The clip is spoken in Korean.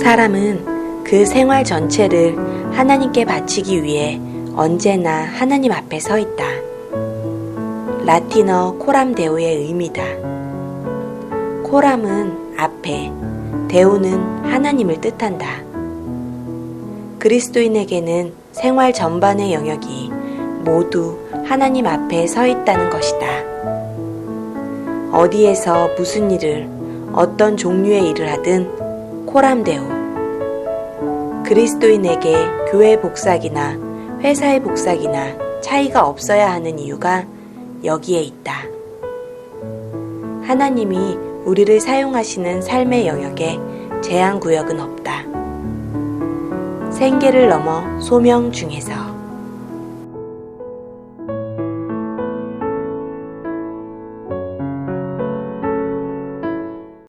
사람은 그 생활 전체를 하나님께 바치기 위해 언제나 하나님 앞에 서 있다. 라틴어 코람 데오의 의미다. 코람은 앞에, 데오는 하나님을 뜻한다. 그리스도인에게는 생활 전반의 영역이 모두 하나님 앞에 서 있다는 것이다. 어디에서 무슨 일을, 어떤 종류의 일을 하든 코람데오. 그리스도인에게 교회 복사기나 회사의 복사기나 차이가 없어야 하는 이유가 여기에 있다. 하나님이 우리를 사용하시는 삶의 영역에 제한 구역은 없다. 생계를 넘어 소명 중에서